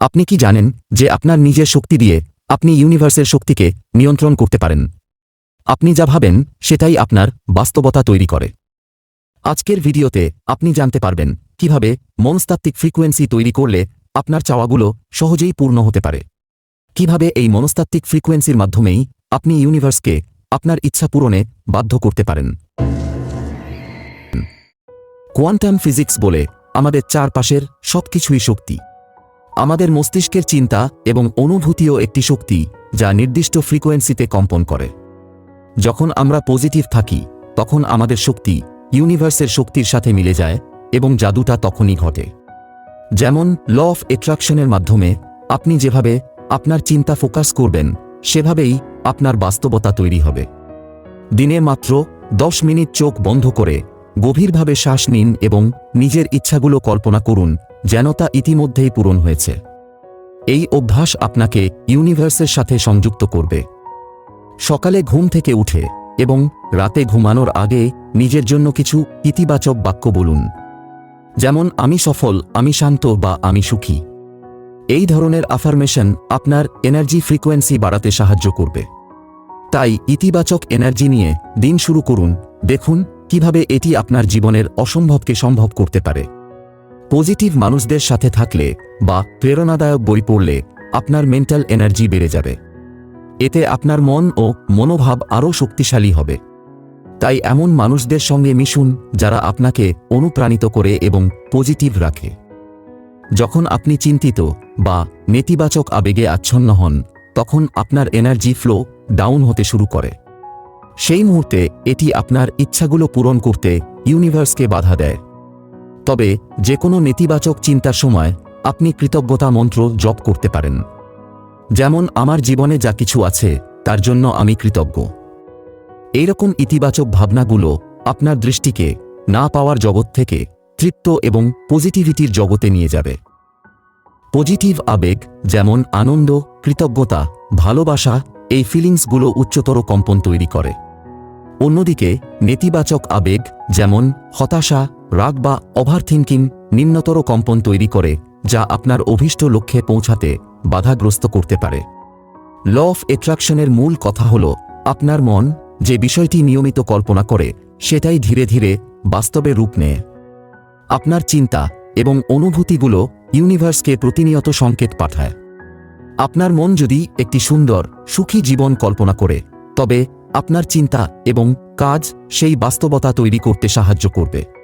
আপনি কি জানেন যে আপনার নিজের শক্তি দিয়ে আপনি ইউনিভার্সের শক্তিকে নিয়ন্ত্রণ করতে পারেন? আপনি যা ভাবেন, সেটাই আপনার বাস্তবতা তৈরি করে। আজকের ভিডিওতে আপনি জানতে পারবেন কীভাবে মনস্তাত্ত্বিক ফ্রিকোয়েন্সি তৈরি করলে আপনার চাওয়াগুলো সহজেই পূর্ণ হতে পারে। কীভাবে এই মনস্তাত্ত্বিক ফ্রিকোয়েন্সির মাধ্যমেই আপনি ইউনিভার্সকে আপনার ইচ্ছা পূরণে বাধ্য করতে পারেন। কোয়ান্টাম ফিজিক্স বলে আমাদের চারপাশের সবকিছুই শক্তি। আমাদের মস্তিষ্কের চিন্তা এবং অনুভূতিও একটি শক্তি, যা নির্দিষ্ট ফ্রিকোয়েন্সিতে কম্পন করে। যখন আমরা পজিটিভ থাকি, তখন আমাদের শক্তি, ইউনিভার্সের শক্তির সাথে মিলে যায় এবং জাদুটা তখনই ঘটে। যেমন, ল অফ অ্যাট্রাকশনের মাধ্যমে আপনি যেভাবে আপনার চিন্তা ফোকাস করবেন, সেভাবেই আপনার বাস্তবতা তৈরি হবে। দিনে মাত্র দশ মিনিট চোখ বন্ধ করে গভীরভাবে শ্বাস নিন এবং নিজের ইচ্ছাগুলো কল্পনা করুন যেন তা ইতিমধ্যেই পূরণ হয়েছে। এই অভ্যাস আপনাকে ইউনিভার্সের সাথে সংযুক্ত করবে। সকালে ঘুম থেকে উঠে এবং রাতে ঘুমানোর আগে নিজের জন্য কিছু ইতিবাচক বাক্য বলুন। যেমন, আমি সফল, আমি শান্ত বা আমি সুখী। এই ধরনের আফার্মেশন আপনার এনার্জি ফ্রিকোয়েন্সি বাড়াতে সাহায্য করবে। তাই ইতিবাচক এনার্জি নিয়ে দিন শুরু করুন, দেখুন কীভাবে এটি আপনার জীবনের অসম্ভবকে সম্ভব করতে পারে। পজিটিভ মানুষদের সাথে থাকলে বা প্রেরণাদায়ক বই পড়লে আপনার মেন্টাল এনার্জি বেড়ে যাবে। এতে আপনার মন ও মনোভাব আরও শক্তিশালী হবে। তাই এমন মানুষদের সঙ্গে মিশুন যারা আপনাকে অনুপ্রাণিত করে এবং পজিটিভ রাখে। যখন আপনি চিন্তিত বা নেতিবাচক আবেগে আচ্ছন্ন হন, তখন আপনার এনার্জি ফ্লো ডাউন হতে শুরু করে। সেই মুহূর্তে এটি আপনার ইচ্ছাগুলো পূরণ করতে ইউনিভার্সকে বাধা দেয়। তবে যে কোনো নেতিবাচক চিন্তার সময় আপনি কৃতজ্ঞতা মন্ত্র জপ করতে পারেন। যেমন, আমার জীবনে যা কিছু আছে, তার জন্য আমি কৃতজ্ঞ। এইরকম ইতিবাচক ভাবনাগুলো আপনার দৃষ্টিকে না পাওয়ার জগৎ থেকে তৃপ্ত এবং পজিটিভিটির জগতে নিয়ে যাবে। পজিটিভ আবেগ, যেমন আনন্দ, কৃতজ্ঞতা, ভালোবাসা, এই ফিলিংসগুলো উচ্চতর কম্পন তৈরি করে। অন্যদিকে, নেতিবাচক আবেগ, যেমন হতাশা রাগ বা ওভারথিঙ্কিং নিম্নতর কম্পন তৈরি করে, যা আপনার অভীষ্ট লক্ষ্যে পৌঁছাতে বাধাগ্রস্ত করতে পারে। ল অফ অ্যাট্রাকশনের মূল কথা হল, আপনার মন যে বিষয়টি নিয়মিত কল্পনা করে, সেটাই ধীরে ধীরে বাস্তবে রূপ নেয়। আপনার চিন্তা এবং অনুভূতিগুলো ইউনিভার্সকে প্রতিনিয়ত সংকেত পাঠায়। আপনার মন যদি একটি সুন্দর, সুখী জীবন কল্পনা করে, তবে আপনার চিন্তা এবং কাজ সেই বাস্তবতা তৈরি করতে সাহায্য করবে।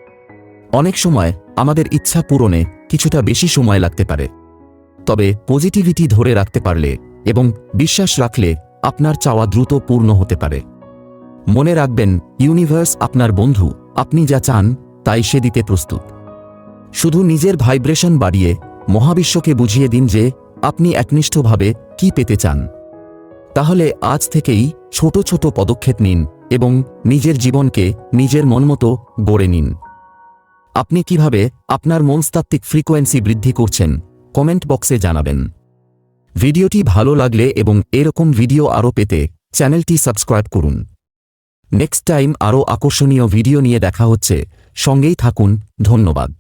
অনেক সময় আমাদের ইচ্ছা পূরণে কিছুটা বেশি সময় লাগতে পারে। তবে পজিটিভিটি ধরে রাখতে পারলে এবং বিশ্বাস রাখলে আপনার চাওয়া দ্রুত পূর্ণ হতে পারে। মনে রাখবেন, ইউনিভার্স আপনার বন্ধু, আপনি যা চান, তাই সে দিতে প্রস্তুত। শুধু নিজের ভাইব্রেশন বাড়িয়ে মহাবিশ্বকে বুঝিয়ে দিন যে আপনি একনিষ্ঠভাবে কি পেতে চান। তাহলে আজ থেকেই ছোট ছোট পদক্ষেপ নিন এবং নিজের জীবনকে নিজের মনমতো গড়ে নিন। আপনি কীভাবে আপনার মনস্তাত্ত্বিক ফ্রিকোয়েন্সি বৃদ্ধি করছেন, কমেন্ট বক্সে জানাবেন। ভিডিওটি ভালো লাগলে এবং এরকম ভিডিও আরও পেতে চ্যানেলটি সাবস্ক্রাইব করুন। নেক্সট টাইম আরও আকর্ষণীয় ভিডিও নিয়ে দেখা হচ্ছে, সঙ্গেই থাকুন, ধন্যবাদ।